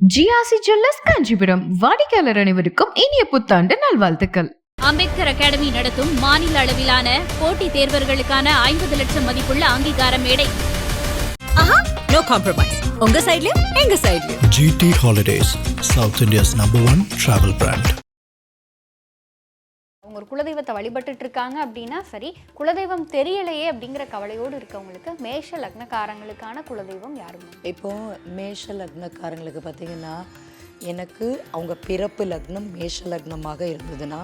GRC jewellers Kanchipuram. வாடிக்கையாளர் அனைவருக்கும் இனிய புத்தாண்டு நல்வாழ்த்துக்கள். அம்பேத்கர் அகாடமி நடத்தும் மாநில அளவிலான போட்டித் தேர்வர்களுக்கான ஐம்பது லட்சம் மதிப்புள்ள அங்கீகார மேடை. நோ காம்ப்ரமைஸ் உங்க சைடுலயும் எங்க சைடுலயும் GT Holidays, South India's number one travel brand. அவங்க ஒரு குலதெய்வத்தை வழிபட்டுட்டு இருக்காங்க அப்படின்னா சரி குலதெய்வம் தெரியலையே அப்படிங்கிற கவலையோடு இருக்கவங்களுக்கு மேஷ லக்னக்காரங்களுக்கான குலதெய்வம் யாருமே இப்போ மேஷ லக்னக்காரங்களுக்கு பார்த்தீங்கன்னா எனக்கு அவங்க பிறப்பு லக்னம் மேஷ லக்னமாக இருந்ததுன்னா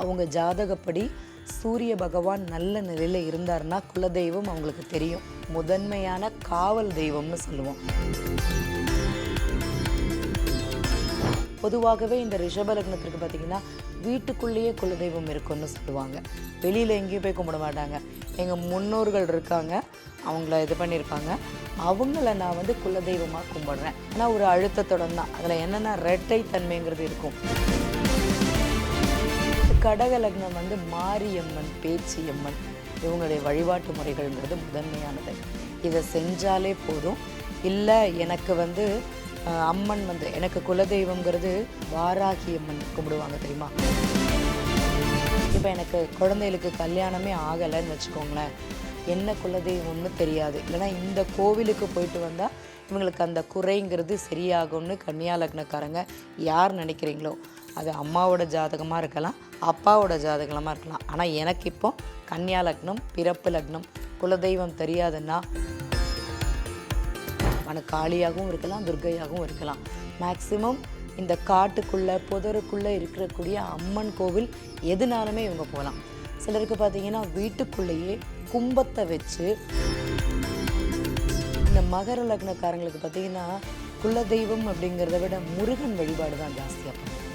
அவங்க ஜாதகப்படி சூரிய பகவான் நல்ல நிலையில் இருந்தாருன்னா குலதெய்வம் அவங்களுக்கு தெரியும். முதன்மையான காவல் தெய்வம்னு சொல்லுவோம். பொதுவாகவே இந்த ரிஷப லக்னத்திற்கு பார்த்தீங்கன்னா வீட்டுக்குள்ளேயே குலதெய்வம் இருக்குன்னு சொல்லுவாங்க. வெளியில் எங்கேயும் போய் கும்பிட மாட்டாங்க. எங்கள் முன்னோர்கள் இருக்காங்க. அவங்கள இது பண்ணியிருப்பாங்க. அவங்கள நான் வந்து குலதெய்வமாக கும்பிடுறேன். ஆனால் ஒரு அழுத்தத்துடன் தான். அதில் என்னென்னா ரெட்டை தன்மைங்கிறது இருக்கும். கடக லக்னம் வந்து மாரியம்மன் பேச்சியம்மன். இவங்களுடைய வழிபாட்டு முறைகள்ங்கிறது முதன்மையானது. இதை செஞ்சாலே போதும். இல்லை எனக்கு வந்து அம்மன் வந்து எனக்கு குலதெய்வங்கிறது வாராகி அம்மன் கும்பிடுவாங்க தெரியுமா? இப்போ எனக்கு குழந்தைகளுக்கு கல்யாணமே ஆகலைன்னு வச்சுக்கோங்களேன். என்ன குலதெய்வம்னு தெரியாது. இல்லைனா இந்த கோவிலுக்கு போயிட்டு வந்தால் இவங்களுக்கு அந்த குறைங்கிறது சரியாகும்னு கன்னியா லக்னக்காரங்க யார் நினைக்கிறீங்களோ? அது அம்மாவோட ஜாதகமாக இருக்கலாம் அப்பாவோட ஜாதகமாக இருக்கலாம். ஆனால் எனக்கு இப்போ கன்னியா லக்னம் பிறப்பு லக்னம் குலதெய்வம் தெரியாதுன்னா ஆனால் காளியாகவும் இருக்கலாம் துர்க்கையாகவும் இருக்கலாம். மேக்சிமம் இந்த காட்டுக்குள்ளே புதருக்குள்ளே இருக்கக்கூடிய அம்மன் கோவில் எதுனாலுமே இவங்க போகலாம். சிலருக்கு பார்த்தீங்கன்னா வீட்டுக்குள்ளேயே கும்பத்தை வச்சு இந்த மகர லக்னக்காரங்களுக்கு பார்த்தீங்கன்னா குலதெய்வம் அப்படிங்கிறத விட முருகன் வழிபாடு தான் ஜாஸ்தியாக பண்ணுவாங்க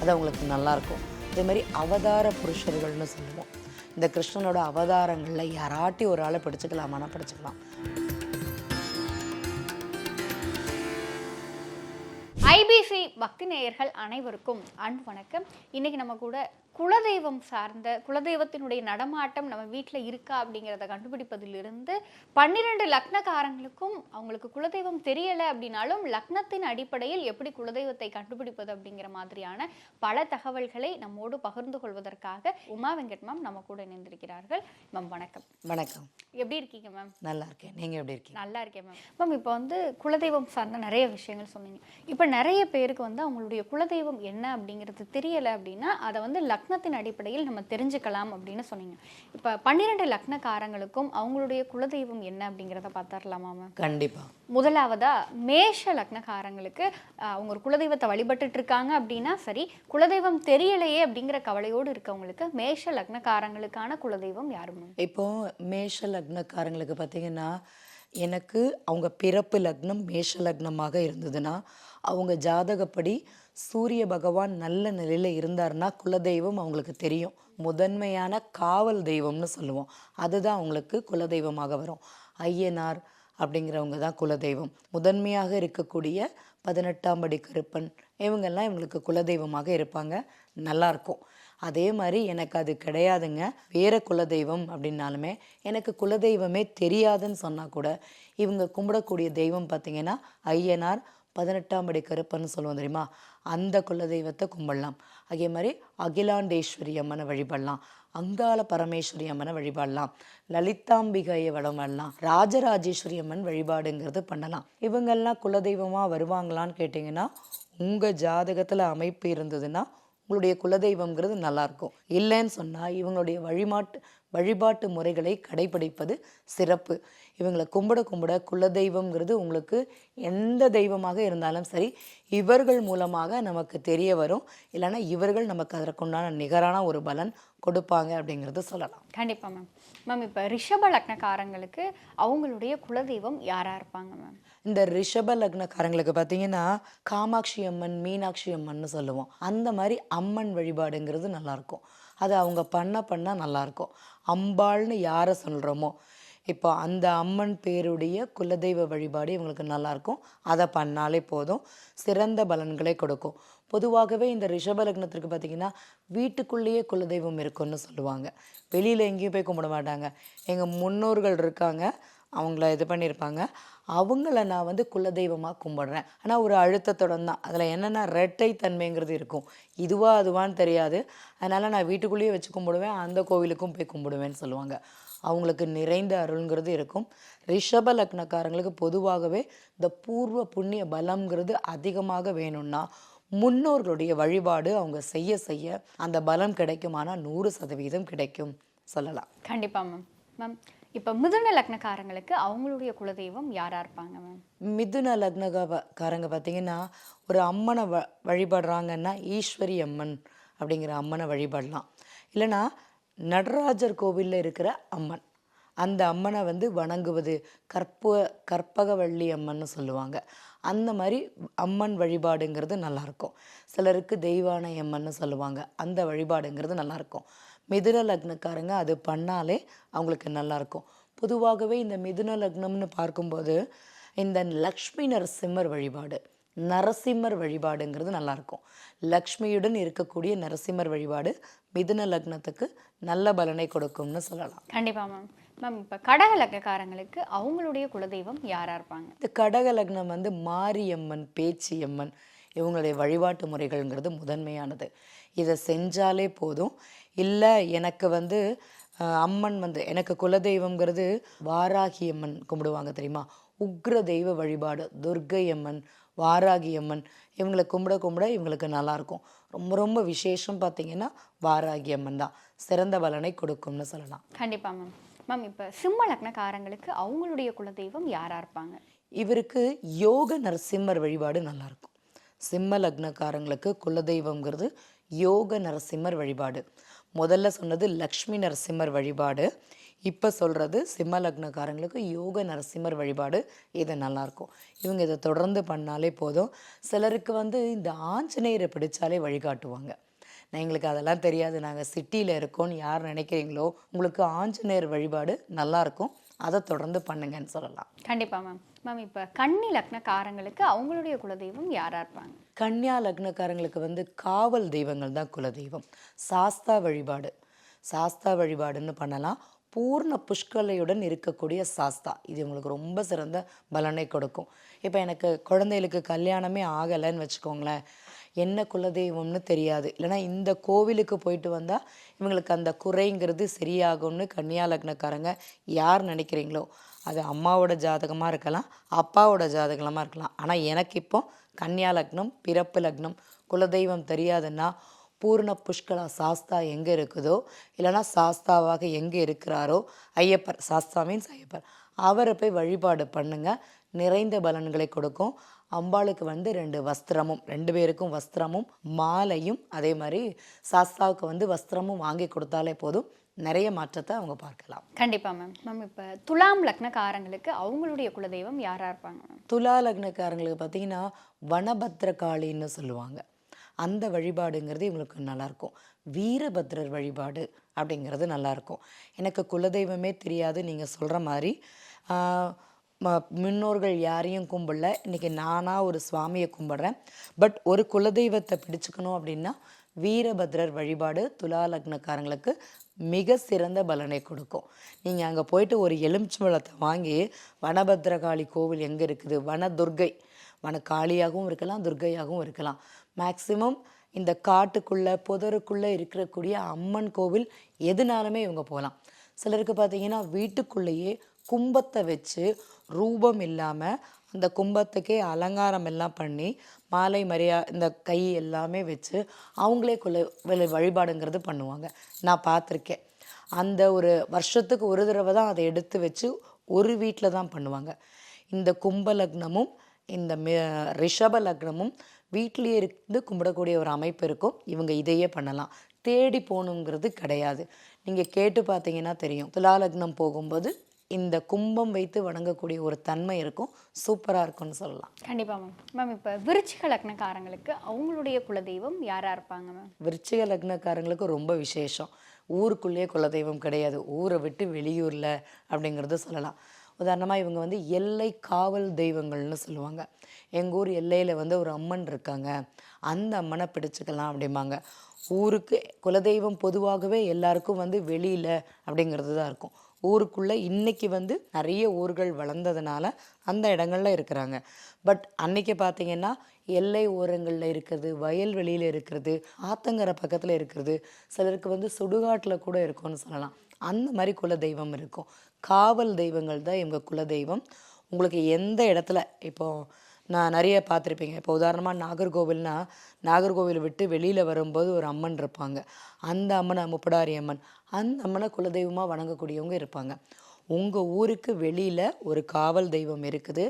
அது அவங்களுக்கு நல்லாயிருக்கும் அதே மாதிரி அவதார புருஷர்கள்னு சொல்லுவோம். இந்த கிருஷ்ணனோட அவதாரங்களில் யாராட்டி ஒரு ஆளை படிச்சுக்கலாமானா படிச்சுக்கலாம். பக்தி நேயர்கள் அனைவருக்கும் அன்பு வணக்கம். இன்றைக்கி நம்ம கூட குலதெய்வம் சார்ந்த குலதெய்வத்தினுடைய நடமாட்டம் நம்ம வீட்டில் இருக்கா அப்படிங்கிறத கண்டுபிடிப்பதிலிருந்து பன்னிரெண்டு லக்னக்காரங்களுக்கும் அவங்களுக்கு குலதெய்வம் தெரியலை அப்படின்னாலும் லக்னத்தின் அடிப்படையில் எப்படி குலதெய்வத்தை கண்டுபிடிப்பது அப்படிங்கிற மாதிரியான பல தகவல்களை நம்மோடு பகிர்ந்து கொள்வதற்காக உமா வெங்கட் மேம் நம்ம கூட இணைந்திருக்கிறார்கள். மேம் வணக்கம். வணக்கம். எப்படி இருக்கீங்க மேம்? நல்லா இருக்கேன். நீங்கள் எப்படி இருக்கீங்க? நல்லா இருக்கேன் மேம். மேம் இப்போ வந்து குலதெய்வம் சார்ந்த நிறைய விஷயங்கள் சொன்னீங்க. இப்போ நிறைய பேருக்கு வந்து அவங்களுடைய குலதெய்வம் என்ன அப்படிங்கிறது தெரியலை அப்படின்னா அதை வந்து லக்னத்தின் அடிப்படையில் நம்ம தெரிஞ்சுக்கலாம் அப்படின்னு சொன்னீங்க. இப்போ பன்னிரெண்டு லக்னக்காரங்களுக்கும் அவங்களுடைய குலதெய்வம் என்ன அப்படிங்கிறத பார்த்துடலாமா மேம் கண்டிப்பாக முதலாவதா மேஷ லக்னக்காரங்களுக்கு அவங்க ஒரு குலதெய்வத்தை வழிபட்டுட்டு இருக்காங்க அப்படின்னா சரி குலதெய்வம் தெரியலையே அப்படிங்கிற கவலையோடு இருக்கவங்களுக்கு மேஷ லக்னக்காரங்களுக்கான குலதெய்வம் யாரு மேம் இப்போ மேஷ லக்னக்காரங்களுக்கு பார்த்தீங்கன்னா எனக்கு அவங்க பிறப்பு லக்னம் மேஷ லக்னமாக இருந்ததுன்னா அவங்க ஜாதகப்படி சூரிய பகவான் நல்ல நிலையில் இருந்தாருன்னா குலதெய்வம் அவங்களுக்கு தெரியும். முதன்மையான காவல் தெய்வம்னு சொல்லுவோம். அதுதான் அவங்களுக்கு குலதெய்வமாக வரும். ஐயனார் அப்படிங்கிறவங்க தான் குலதெய்வம். முதன்மையாக இருக்கக்கூடிய பதினெட்டாம் படி கருப்பன் இவங்கெல்லாம் இவங்களுக்கு குலதெய்வமாக இருப்பாங்க. நல்லாயிருக்கும் அதே மாதிரி எனக்கு அது கிடையாதுங்க. வேற குலதெய்வம் அப்படின்னாலுமே எனக்கு குலதெய்வமே தெரியாதுன்னு சொன்னால் கூட இவங்க கும்பிடக்கூடிய தெய்வம் பார்த்திங்கன்னா ஐயனார் பதினெட்டாம் படி கருப்பன்னு சொல்லுவோம் தெரியுமா? அந்த குலதெய்வத்தை கும்பிடலாம். அதே மாதிரி அகிலாண்டேஸ்வரி அம்மனை வழிபடலாம். அங்காள பரமேஸ்வரி அம்மனை வழிபாடலாம். லலிதாம்பிகையை வழிபடலாம். ராஜராஜேஸ்வரி அம்மன் வழிபாடுங்கிறது பண்ணலாம். இவங்கெல்லாம் குலதெய்வமாக வருவாங்களான்னு கேட்டிங்கன்னா உங்கள் ஜாதகத்தில் அமைப்பு இருந்ததுன்னா உங்களுடைய குலதெய்வம்ங்கிறது நல்லாயிருக்கும். இல்லைன்னு சொன்னால் இவங்களுடைய வழிபாட்டு வழிபாட்டு முறைகளை கடைபிடிப்பது சிறப்பு. இவங்களை கும்பிட கும்பிட குலதெய்வம்ங்கிறது உங்களுக்கு எந்த தெய்வமாக இருந்தாலும் சரி இவர்கள் மூலமாக நமக்கு தெரிய வரும். இல்லைன்னா இவர்கள் நமக்கு அதற்குண்டான நிகரான ஒரு பலன் கொடுப்பாங்க அப்படிங்கிறது சொல்லலாம். கண்டிப்பா மேம் மேம் இப்போ ரிஷப லக்னக்காரங்களுக்கு அவங்களுடைய குலதெய்வம் யாரா இருப்பாங்க மேம் இந்த ரிஷப லக்னக்காரங்களுக்கு பார்த்தீங்கன்னா காமாட்சி அம்மன் மீனாட்சி அம்மன்னு சொல்லுவோம். அந்த மாதிரி அம்மன் வழிபாடுங்கிறது நல்லாயிருக்கும் அது அவங்க பண்ண பண்ண நல்லாயிருக்கும் அம்பாள்னு யாரை சொல்கிறோமோ இப்போ அந்த அம்மன் பேருடைய குலதெய்வ வழிபாடு இவங்களுக்கு நல்லாயிருக்கும். அதை பண்ணாலே போதும். சிறந்த பலன்களை கொடுக்கும். பொதுவாகவே இந்த ரிஷப லக்னத்திற்கு பார்த்தீங்கன்னா வீட்டுக்குள்ளேயே குலதெய்வம் இருக்கும்னு சொல்லுவாங்க. வெளியில் எங்கேயும் போய் கும்பிட மாட்டாங்க. எங்கள் முன்னோர்கள் இருக்காங்க. அவங்கள இது பண்ணியிருப்பாங்க. அவங்கள நான் வந்து குலதெய்வமாக கும்பிடுறேன். ஆனால் ஒரு அழுத்தத்துடன் தான். அதில் என்னென்னா ரெட்டை தன்மைங்கிறது இருக்கும். இதுவாக அதுவான்னு தெரியாது. அதனால் நான் வீட்டுக்குள்ளேயே வச்சு கும்பிடுவேன். அந்த கோவிலுக்கும் போய் கும்பிடுவேன்னு சொல்லுவாங்க. அவங்களுக்கு நிறைந்த அருள்ங்கிறது இருக்கும். ரிஷப லக்னக்காரங்களுக்கு பொதுவாகவே இந்த பூர்வ புண்ணிய பலம்ங்கிறது அதிகமாக வேணும்னா முன்னோர்களுடைய வழிபாடு அவங்க செய்ய செய்ய அந்த பலம் கிடைக்குமானா நூறு சதவீதம் கிடைக்கும் சொல்லலாம். கண்டிப்பா மேம் மேம் இப்போ மிதுன லக்னக்காரங்களுக்கு அவங்களுடைய குலதெய்வம் யாரா இருப்பாங்க மேம் மிதுன லக்னகாரங்க பார்த்தீங்கன்னா ஒரு அம்மனை வ வழிபடுறாங்கன்னா ஈஸ்வரி அம்மன் அப்படிங்கிற அம்மனை வழிபடலாம். இல்லைன்னா நடராஜர் கோவிலில் இருக்கிற அம்மன். அந்த அம்மனை வந்து வணங்குவது கற்ப கற்பகவள்ளி அம்மன்னு சொல்லுவாங்க. அந்த மாதிரி அம்மன் வழிபாடுங்கிறது நல்லாயிருக்கும் சிலருக்கு தெய்வானை அம்மன்னு சொல்லுவாங்க. அந்த வழிபாடுங்கிறது நல்லாயிருக்கும் மிதுன லக்னக்காரங்க அது பண்ணாலே அவங்களுக்கு நல்லாயிருக்கும் பொதுவாகவே இந்த மிதுன லக்னம்னு பார்க்கும்போது இந்த லக்ஷ்மி நரசிம்மர் வழிபாடு நரசிம்மர் வழிபாடுங்கிறது நல்லாயிருக்கும் லக்ஷ்மியுடன் இருக்கக்கூடிய நரசிம்மர் வழிபாடு மிதுன லக்னத்துக்கு நல்ல பலனை கொடுக்கும்னு சொல்லலாம். கண்டிப்பா மேம் மேம் இப்போ கடக லக்னக்காரங்களுக்கு அவங்களுடைய குலதெய்வம் யாரா இருப்பாங்க? இந்த கடக லக்னம் வந்து மாரியம்மன் பேச்சியம்மன் இவங்களுடைய வழிபாட்டு முறைகள்ங்கிறது முதன்மையானது. இதை செஞ்சாலே போதும். இல்லை எனக்கு வந்து அம்மன் வந்து எனக்கு குலதெய்வம்ங்கிறது வாராகி அம்மன் கும்பிடுவாங்க தெரியுமா? உக்ர தெய்வ வழிபாடு. துர்க்கை அம்மன் வாராகி அம்மன் இவங்களை கும்பிட கும்பிட இவங்களுக்கு நல்லாயிருக்கும். ரொம்ப ரொம்ப விசேஷம் பார்த்தீங்கன்னா வாராகி அம்மன் தான். சிறந்த பலனை கொடுக்கும்னு சொல்லலாம். கண்டிப்பா மேம் மேம் இப்போ சிம்ம லக்னக்காரங்களுக்கு அவங்களுடைய குலதெய்வம் யாரா இருப்பாங்க? இவருக்கு யோக நரசிம்மர் வழிபாடு நல்லா இருக்கும் சிம்ம லக்னக்காரங்களுக்கு குலதெய்வம்ங்கிறது யோக நரசிம்மர் வழிபாடு. முதல்ல சொன்னது லக்ஷ்மி நரசிம்மர் வழிபாடு. இப்போ சொல்கிறது சிம்ம லக்னக்காரங்களுக்கு யோக நரசிம்மர் வழிபாடு இது நல்லாயிருக்கும் இவங்க இதை தொடர்ந்து பண்ணாலே போதும். சிலருக்கு வந்து இந்த ஆஞ்சநேயரை பிடிச்சாலே வழிகாட்டுவாங்க. நான் எங்களுக்கு அதெல்லாம் தெரியாது. நாங்கள் சிட்டியில் இருக்கோம்னு யார் நினைக்கிறீங்களோ உங்களுக்கு ஆஞ்சநேயர் வழிபாடு நல்லாயிருக்கும் அதை தொடர்ந்து பண்ணுங்கன்னு சொல்லலாம். கண்டிப்பா மேம் மேம் இப்போ கன்னி லக்னக்காரங்களுக்கு அவங்களுடைய குலதெய்வம் யாரா இருப்பாங்க? கன்னியா லக்னக்காரங்களுக்கு வந்து காவல் தெய்வங்கள் தான் குலதெய்வம். சாஸ்தா வழிபாடு. சாஸ்தா வழிபாடுன்னு பண்ணலாம். பூர்ண புஷ்கலையுடன் இருக்கக்கூடிய சாஸ்தா. இது உங்களுக்கு ரொம்ப சிறந்த பலனை கொடுக்கும். இப்போ எனக்கு குழந்தைகளுக்கு கல்யாணமே ஆகலைன்னு வச்சுக்கோங்களேன். என்ன குலதெய்வம்னு தெரியாது. இல்லைன்னா இந்த கோவிலுக்கு போயிட்டு வந்தால் இவங்களுக்கு அந்த குறைங்கிறது சரியாகும்னு கன்னியா லக்னக்காரங்க யார் நினைக்கிறீங்களோ? அது அம்மாவோட ஜாதகமாக இருக்கலாம் அப்பாவோட ஜாதகமாக இருக்கலாம். ஆனால் எனக்கு இப்போ கன்னியா லக்னம் பிறப்பு லக்னம் குலதெய்வம் தெரியாதுன்னா பூர்ண புஷ்கலா சாஸ்தா எங்கே இருக்குதோ இல்லைன்னா சாஸ்தாவாக எங்கே இருக்கிறாரோ ஐயப்பர் சாஸ்தா மீன்ஸ் ஐயப்பர் அவரை போய் வழிபாடு பண்ணுங்க. நிறைந்த பலன்களை கொடுக்கும். அம்பாளுக்கு வந்து ரெண்டு வஸ்திரமும் ரெண்டு பேருக்கும் வஸ்திரமும் மாலையும் அதே மாதிரி சாஸ்தாவுக்கு வந்து வஸ்திரமும் வாங்கி கொடுத்தாலே போதும். நிறைய மாற்றத்தை அவங்க பார்க்கலாம். கண்டிப்பா மேம் மேம் இப்போ துலாம் லக்னக்காரங்களுக்கு அவங்களுடைய குலதெய்வம் யாரா இருப்பாங்க மேம் துலா லக்னக்காரங்களுக்கு பார்த்தீங்கன்னா வனபத்ரகாளின்னு சொல்லுவாங்க. அந்த வழிபாடுங்கிறது இவங்களுக்கு நல்லாயிருக்கும் வீரபத்ரர் வழிபாடு அப்படிங்கிறது நல்லாயிருக்கும் எனக்கு குலதெய்வமே தெரியாது நீங்கள் சொல்கிற மாதிரி. ம- முன்னோர்கள் யாரையும் கும்பிடல. இன்றைக்கி நானாக ஒரு சுவாமியை கும்பிட்றேன். பட் ஒரு குலதெய்வத்தை பிடிச்சுக்கணும் அப்படின்னா வீரபத்ரர் வழிபாடு துலா லக்னக்காரங்களுக்கு மிக சிறந்த பலனை கொடுக்கும். நீங்கள் அங்கே போயிட்டு ஒரு எலுமிச்சம்பழத்தை வாங்கி வனபத்ரகாளி கோவில் எங்கே இருக்குது? வனதுர்கை. வன காளியாகவும் இருக்கலாம் துர்க்கையாகவும் இருக்கலாம். மேக்சிமம் இந்த காட்டுக்குள்ளே புதருக்குள்ளே இருக்கக்கூடிய அம்மன் கோவில் எதுனாலுமே இவங்க போகலாம். சிலருக்கு பார்த்தீங்கன்னா வீட்டுக்குள்ளேயே கும்பத்தை வச்சு ரூபம் இல்லாமல் அந்த கும்பத்துக்கே அலங்காரம் எல்லாம் பண்ணி மாலை மரியா இந்த கை எல்லாமே வச்சு அவங்களே குல வழி- வழிபாடுங்கிறது பண்ணுவாங்க. நான் பார்த்துருக்கேன். அந்த ஒரு வருஷத்துக்கு ஒரு தடவை தான் அதை எடுத்து வச்சு ஒரு வீட்டில் தான் பண்ணுவாங்க. இந்த கும்ப லக்னமும் இந்த மி- ரிஷப லக்னமும் வீட்டிலேயே இருந்து கும்பிடக்கூடிய ஒரு அமைப்பு இருக்கும். இவங்க இதையே பண்ணலாம். தேடி போகணுங்கிறது கிடையாது. நீங்கள் கேட்டு பார்த்தீங்கன்னா தெரியும். துலா லக்னம் போகும்போது இந்த கும்பம் வைத்து வணங்கக்கூடிய ஒரு தன்மை இருக்கும். சூப்பராக இருக்கும்னு சொல்லலாம். கண்டிப்பா மேம் மேம் இப்போ விருச்சிக லக்னக்காரங்களுக்கு அவங்களுடைய குலதெய்வம் யாரா இருப்பாங்க மேம் விருச்சிக லக்னக்காரங்களுக்கு ரொம்ப விசேஷம். ஊருக்குள்ளேயே குலதெய்வம் கிடையாது. ஊரை விட்டு வெளியூரில் அப்படிங்கிறத சொல்லலாம். உதாரணமாக இவங்க வந்து எல்லை காவல் தெய்வங்கள்னு சொல்லுவாங்க. எங்கள் ஊர் எல்லையில் வந்து ஒரு அம்மன் இருக்காங்க. அந்த அம்மனை பிடிச்சிக்கலாம் அப்படிம்பாங்க. ஊருக்கு குலதெய்வம் பொதுவாகவே எல்லாருக்கும் வந்து வெளியில் அப்படிங்கிறது தான் இருக்கும். ஊருக்குள்ளே இன்னைக்கு வந்து நிறைய ஊர்கள் வளர்ந்ததுனால அந்த இடங்கள்ல இருக்கிறாங்க. பட் அன்னைக்கு பார்த்தீங்கன்னா எல்லை ஓரங்களில் இருக்கிறது வயல்வெளியில் இருக்கிறது ஆத்தங்கரை பக்கத்தில் இருக்கிறது சிலருக்கு வந்து சுடுகாட்டில் கூட இருக்கும்னு சொல்லலாம். அந்த மாதிரி குல தெய்வம் இருக்கும். காவல் தெய்வங்கள் தான் இவங்க குல தெய்வம் உங்களுக்கு எந்த இடத்துல இப்போது நான் நிறைய பார்த்துருப்பீங்க. இப்போ உதாரணமாக நாகர்கோவில்னா நாகர்கோவில் விட்டு வெளியில் வரும்போது ஒரு அம்மன் இருப்பாங்க. அந்த அம்மனை முப்படாரி அம்மன். அந்த அம்மனை குலதெய்வமாக வணங்கக்கூடியவங்க இருப்பாங்க. உங்கள் ஊருக்கு வெளியில் ஒரு காவல் தெய்வம் இருக்குது.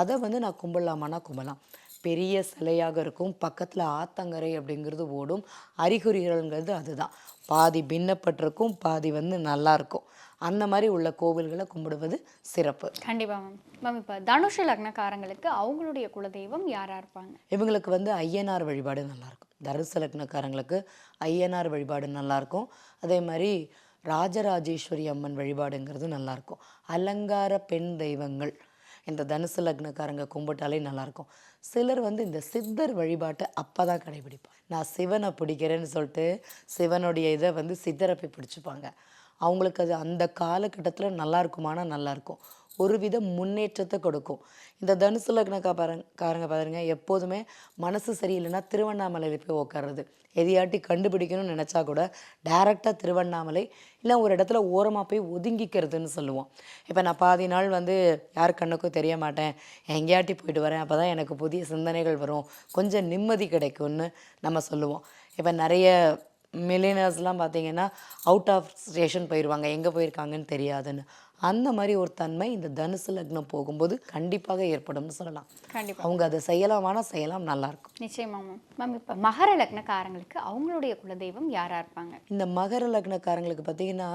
அதை வந்து நான் கும்பிடலாமான்னா கும்பலாம் பெரிய சிலையாக இருக்கும். பக்கத்தில் ஆத்தங்கரை அப்படிங்கிறது ஓடும். அறிகுறிகள்ங்கிறது அதுதான். பாதி பின்னப்பட்டிருக்கும் பாதி வந்து நல்லா இருக்கும் அந்த மாதிரி உள்ள கோவில்களை கும்பிடுவது சிறப்பு. கண்டிப்பா மேம் மேம் இப்போ தனுஷ லக்னக்காரங்களுக்கு அவங்களுடைய குலதெய்வம் யாரா இருப்பாங்க? இவங்களுக்கு வந்து ஐயனார் வழிபாடு நல்லாயிருக்கும் தனுசு லக்னக்காரங்களுக்கு ஐயனார் வழிபாடு நல்லாயிருக்கும் அதே மாதிரி ராஜராஜேஸ்வரி அம்மன் வழிபாடுங்கிறது நல்லாயிருக்கும் அலங்கார பெண் தெய்வங்கள் இந்த தனுசு லக்னக்காரங்க கும்பிட்டாலே நல்லாயிருக்கும் சிலர் வந்து இந்த சித்தர் வழிபாட்டை அப்போ தான் கடைபிடிப்பாங்க. நான் சிவனை பிடிக்கிறேன்னு சொல்லிட்டு சிவனுடைய இதை வந்து சித்தரை போய் பிடிச்சிப்பாங்க. அவங்களுக்கு அது அந்த காலகட்டத்தில் நல்லா இருக்குமானா ஒரு வித முன்னேற்றத்தை கொடுக்கும். இந்த தனுசு லக்னக்கா பாருங்க காரங்க பாருங்க. எப்போதுமே மனசு சரியில்லைன்னா திருவண்ணாமலையில் போய் உட்கார்றது எதையாட்டி கண்டுபிடிக்கணும்னு நினச்சா கூட டைரெக்டாக திருவண்ணாமலை இல்லை ஒரு இடத்துல ஓரமாக போய் ஒதுங்கிக்கிறதுன்னு சொல்லுவோம். இப்போ நான் பாதி நாள் வந்து யார் கண்ணுக்கும் தெரிய மாட்டேன். எங்கேயாட்டி போயிட்டு வரேன். அப்போ தான் எனக்கு புதிய சிந்தனைகள் வரும். கொஞ்சம் நிம்மதி கிடைக்கும்னு நம்ம சொல்லுவோம். இப்போ நிறைய மில்லினர்ஸ்லாம் பார்த்தீங்கன்னா அவுட் ஆஃப் ஸ்டேஷன் போயிடுவாங்க எங்கே போயிருக்காங்கன்னு தெரியாதுன்னு. அந்த மாதிரி ஒரு தன்மை இந்த தனுசு லக்னம் போகும்போது கண்டிப்பாக ஏற்படும்னு சொல்லலாம். கண்டிப்பா. அவங்க அதை செய்யலாமானா செய்யலாம் நல்லாயிருக்கும் நிச்சயமா மேம் மேம் இப்போ மகர லக்னக்காரங்களுக்கு அவங்களுடைய குலதெய்வம் யாரா இருப்பாங்க? இந்த மகர லக்னக்காரங்களுக்கு பார்த்தீங்கன்னா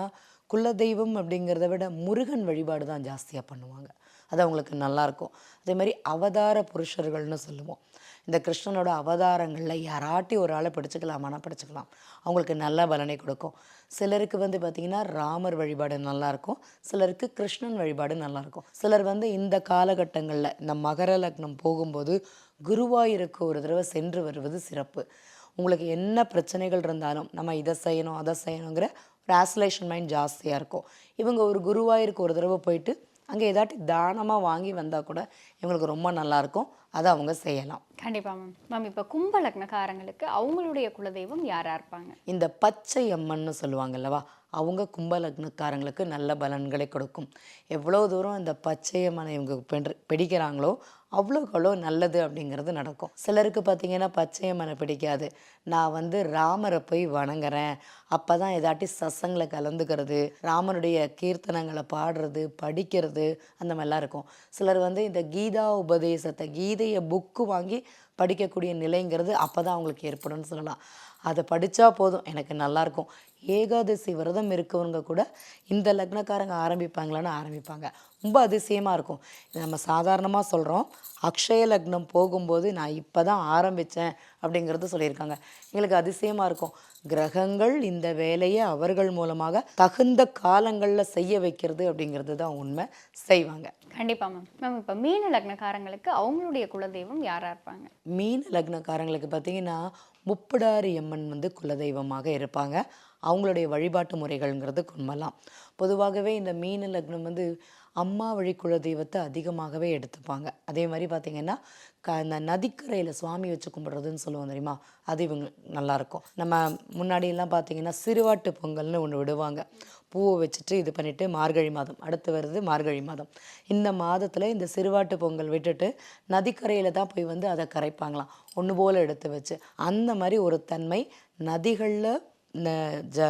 குலதெய்வம் அப்படிங்கிறத விட முருகன் வழிபாடு தான் ஜாஸ்தியாக பண்ணுவாங்க. அது அவங்களுக்கு நல்லாயிருக்கும் அதே மாதிரி அவதார புருஷர்கள்னு சொல்லுவோம். இந்த கிருஷ்ணனோட அவதாரங்களில் யாராட்டி ஒரு ஆளை படிச்சுக்கலாமானா படிச்சுக்கலாம். அவங்களுக்கு நல்ல பலனை கொடுக்கும். சிலருக்கு வந்து பார்த்திங்கன்னா ராமர் வழிபாடு நல்லாயிருக்கும் சிலருக்கு கிருஷ்ணன் வழிபாடு நல்லாயிருக்கும் சிலர் வந்து இந்த காலகட்டங்களில் இந்த மகர லக்னம் போகும்போது குருவாயூருக்கு ஒரு தடவை சென்று வருவது சிறப்பு. உங்களுக்கு என்ன பிரச்சனைகள் இருந்தாலும் நம்ம இதை செய்யணும் அதை செய்யணுங்கிற ஒரு ஆசோலேஷன் மைண்ட் ஜாஸ்தியாக இருக்கும். இவங்க ஒரு குருவாயூருக்கு ஒரு தடவை போயிட்டு அங்கே ஏதாட்டி தானமாக வாங்கி வந்தால் கூட இவங்களுக்கு ரொம்ப நல்லாயிருக்கும் அதை அவங்க செய்யலாம். கண்டிப்பா மேம் மேம் இப்போ கும்ப லக்னக்காரங்களுக்கு அவங்களுடைய குலதெய்வம் யாரா இருப்பாங்க? இந்த பச்சை அம்மன்னு சொல்லுவாங்க அல்லவா? அவங்க கும்ப லக்னக்காரங்களுக்கு நல்ல பலன்களை கொடுக்கும். எவ்வளோ தூரம் இந்த பச்சை அம்மனை இவங்க பிடிக்கிறாங்களோ அவ்வளோக்கு அவ்வளோ நல்லது அப்படிங்கிறது நடக்கும். சிலருக்கு பார்த்தீங்கன்னா பச்சை மனை பிடிக்காது. நான் வந்து ராமரை போய் வணங்குறேன். அப்போ தான் ஏதாட்டி சசங்களை கலந்துக்கிறது ராமனுடைய கீர்த்தனங்களை பாடுறது படிக்கிறது அந்த மாதிரிலாம் இருக்கும். சிலர் வந்து இந்த கீதா உபதேசத்தை கீதையை புக்கு வாங்கி படிக்கக்கூடிய நிலைங்கிறது அப்போ தான் அவங்களுக்கு ஏற்படும்னு சொல்லலாம். அதை படித்தா போதும். எனக்கு நல்லாயிருக்கும் ஏகாதசி விரதம் இருக்கவங்க கூட இந்த லக்னக்காரங்க ஆரம்பிப்பாங்களான்னு ஆரம்பிப்பாங்க. ரொம்ப அதிசயமாக இருக்கும். இது நம்ம சாதாரணமாக சொல்கிறோம் அக்ஷய லக்னம் போகும்போது நான் இப்போ தான் ஆரம்பித்தேன் அப்படிங்கிறது சொல்லியிருக்காங்க. எங்களுக்கு அதிசயமாக இருக்கும். கிரகங்கள் இந்த வேலையை அவர்கள் மூலமாக தகுந்த காலங்களில் செய்ய வைக்கிறது அப்படிங்கிறது தான் உண்மை. செய்வாங்க. கண்டிப்பா மேம் மேம் இப்போ மீன லக்னக்காரங்களுக்கு அவங்களுடைய குலதெய்வம் யாரா இருப்பாங்க? மீன லக்னக்காரங்களுக்கு பார்த்தீங்கன்னா முப்பிடாரி அம்மன் வந்து குலதெய்வமாக இருப்பாங்க. அவங்களுடைய வழிபாட்டு முறைகள்ங்கிறது உண்மைலாம் பொதுவாகவே இந்த மீன லக்னம் வந்து அம்மா வழி குலதெய்வத்தை அதிகமாகவே எடுத்துப்பாங்க. அதே மாதிரி பார்த்திங்கன்னா க இந்த நதிக்கரையில் சுவாமி வச்சு கும்பிட்றதுன்னு சொல்லுவோம் தெரியுமா? அது இவங்க நல்லாயிருக்கும். நம்ம முன்னாடியெல்லாம் பார்த்திங்கன்னா சிறுவாட்டு பொங்கல்னு ஒன்று விடுவாங்க. பூவை வச்சுட்டு இது பண்ணிவிட்டு மார்கழி மாதம். அடுத்து வருது மார்கழி மாதம். இந்த மாதத்தில் இந்த சிறுவாட்டு பொங்கல் விட்டுட்டு நதிக்கரையில் தான் போய் வந்து அதை கரைப்பாங்களாம். ஒன்று போல் எடுத்து வச்சு. அந்த மாதிரி ஒரு தன்மை நதிகளில் இந்த ஜ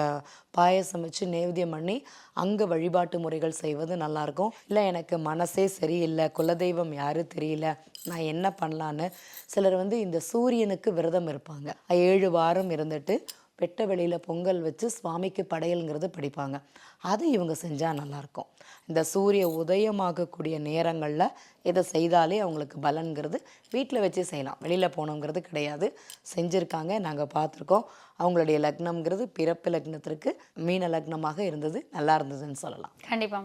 பாயசம் வச்சு நேவியம் பண்ணி அங்கே வழிபாட்டு முறைகள் செய்வது நல்லாயிருக்கும். இல்லை எனக்கு மனசே சரியில்லை குலதெய்வம் யாரும் தெரியல நான் என்ன பண்ணலான்னு. சிலர் வந்து இந்த சூரியனுக்கு விரதம் இருப்பாங்க. ஏழு வாரம் இருந்துட்டு வெட்ட வெளியில் பொங்கல் வச்சு சுவாமிக்கு படையல்ங்கிறது படிப்பாங்க. அது இவங்க செஞ்சால் நல்லாயிருக்கும் இந்த சூரிய உதயமாகக்கூடிய நேரங்களில் இதை செய்தாலே அவங்களுக்கு பலன்கிறது வீட்டில் வச்சு செய்யலாம். வெளியில் போகணுங்கிறது கிடையாது. செஞ்சுருக்காங்க நாங்கள் பார்த்துருக்கோம். அவங்களுடைய லக்னம்ங்கிறது பிறப்பு லக்னத்திற்கு மீன லக்னமாக இருந்தது. நல்லா இருந்ததுன்னு சொல்லலாம். கண்டிப்பாக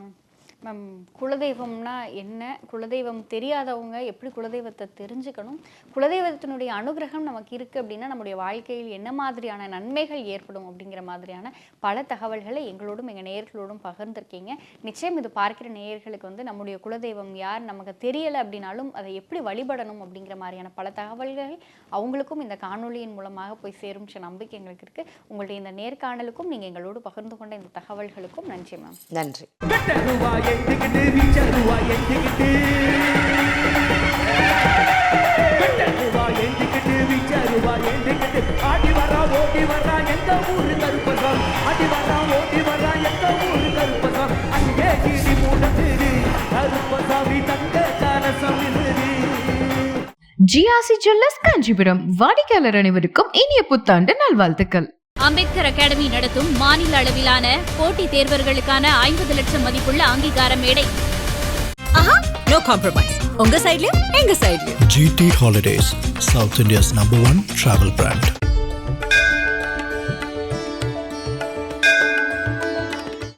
மேம் குலதெய்வம்னா என்ன? குலதெய்வம் தெரியாதவங்க எப்படி குலதெய்வத்தை தெரிஞ்சுக்கணும்? குலதெய்வத்தினுடைய அனுகிரகம் நமக்கு இருக்குது அப்படின்னா நம்முடைய வாழ்க்கையில் என்ன மாதிரியான நன்மைகள் ஏற்படும் அப்படிங்கிற மாதிரியான பல தகவல்களை எங்களோடும் எங்கள் நேயர்களோடும் பகிர்ந்திருக்கீங்க. நிச்சயம் இது பார்க்கிற நேயர்களுக்கு வந்து நம்முடைய குலதெய்வம் யார் நமக்கு தெரியலை அப்படின்னாலும் அதை எப்படி வழிபடணும் அப்படிங்கிற மாதிரியான பல தகவல்கள் அவங்களுக்கும் இந்த காணொளியின் மூலமாக போய் சேரும் நம்பிக்கை எங்களுக்கு இருக்குது உங்களுடைய இந்த நேர்காணலுக்கும் நீங்கள் எங்களோடு பகிர்ந்து கொண்ட இந்த தகவல்களுக்கும் நன்றி மேம். நன்றி. எட்டுக்கிட்டு வீச்சருவா எட்டுக்கிட்டு. கட்டருவா எட்டுக்கிட்டு வீச்சருவா எட்டுக்கிட்டு. ஆடி வரா ஓடி வரா ஊரு ஆடி வரா ஓடி வரா ஊரு அங்கே கிடி கருப்பசாமி தங்க கரசம் ஜுவல்லர்ஸ் காஞ்சிபுரம். வாடிக்கையாளர் அனைவருக்கும் இனிய புத்தாண்டு நல்வாழ்த்துக்கள். அம்பேத்கர் அகாடமி நடத்தும் மாநில அளவிலான போட்டித் தேர்வர்களுக்கான ஐம்பது லட்சம் மதிப்புள்ள அங்கீகார மேடை. நோ காம்ப்ரமைஸ் உங்க சைடுலயும் எங்க சைடுலயும் GT Holidays, South India's number one travel brand.